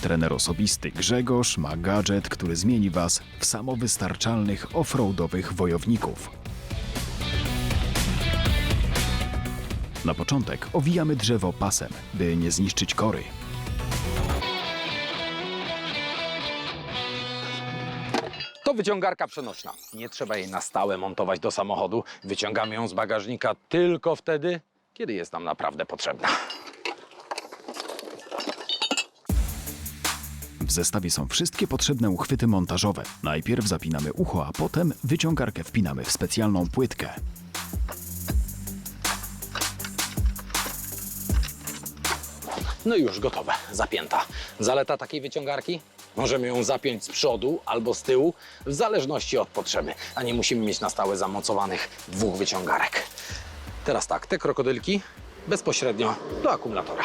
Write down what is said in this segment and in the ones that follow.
Trener osobisty Grzegorz ma gadżet, który zmieni Was w samowystarczalnych offroadowych wojowników. Na początek owijamy drzewo pasem, by nie zniszczyć kory. To wyciągarka przenośna. Nie trzeba jej na stałe montować do samochodu. Wyciągamy ją z bagażnika tylko wtedy, kiedy jest nam naprawdę potrzebna. W zestawie są wszystkie potrzebne uchwyty montażowe. Najpierw zapinamy ucho, a potem wyciągarkę wpinamy w specjalną płytkę. No i już gotowe, zapięta. Zaleta takiej wyciągarki? Możemy ją zapiąć z przodu albo z tyłu, w zależności od potrzeby, a nie musimy mieć na stałe zamocowanych dwóch wyciągarek. Teraz tak, te krokodylki bezpośrednio do akumulatora.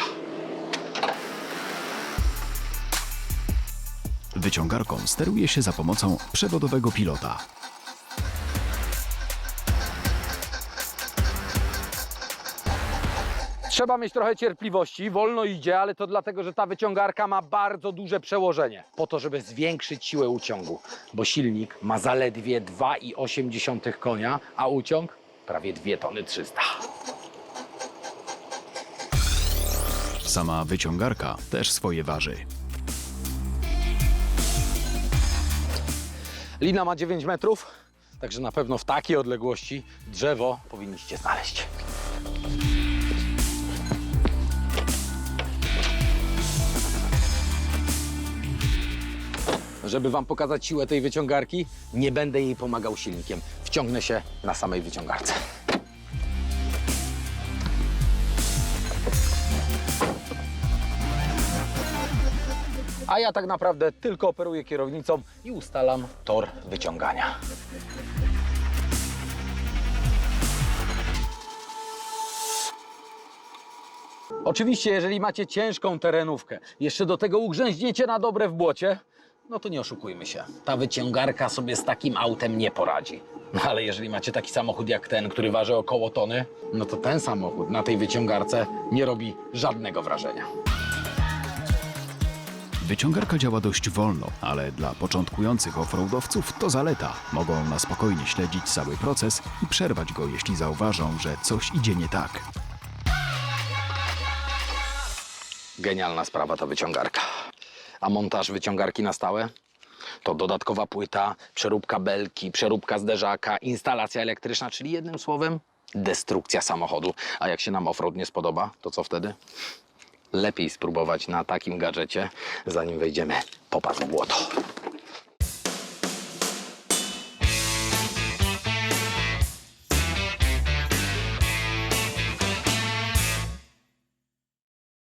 Wyciągarką steruje się za pomocą przewodowego pilota. Trzeba mieć trochę cierpliwości, wolno idzie, ale to dlatego, że ta wyciągarka ma bardzo duże przełożenie. Po to, żeby zwiększyć siłę uciągu, bo silnik ma zaledwie 2,8 konia, a uciąg prawie 2 tony 300. Sama wyciągarka też swoje waży. Lina ma 9 metrów, także na pewno w takiej odległości drzewo powinniście znaleźć. Żeby Wam pokazać siłę tej wyciągarki, nie będę jej pomagał silnikiem. Wciągnę się na samej wyciągarce. A ja tak naprawdę tylko operuję kierownicą i ustalam tor wyciągania. Oczywiście, jeżeli macie ciężką terenówkę, jeszcze do tego ugrzęźniecie na dobre w błocie, no to nie oszukujmy się. Ta wyciągarka sobie z takim autem nie poradzi. No ale jeżeli macie taki samochód jak ten, który waży około tony, no to ten samochód na tej wyciągarce nie robi żadnego wrażenia. Wyciągarka działa dość wolno, ale dla początkujących offroadowców to zaleta. Mogą na spokojnie śledzić cały proces i przerwać go, jeśli zauważą, że coś idzie nie tak. Genialna sprawa ta wyciągarka. A montaż wyciągarki na stałe? To dodatkowa płyta, przeróbka belki, przeróbka zderzaka, instalacja elektryczna, czyli jednym słowem destrukcja samochodu. A jak się nam offroad nie spodoba, to co wtedy? Lepiej spróbować na takim gadżecie, zanim wejdziemy po w błoto.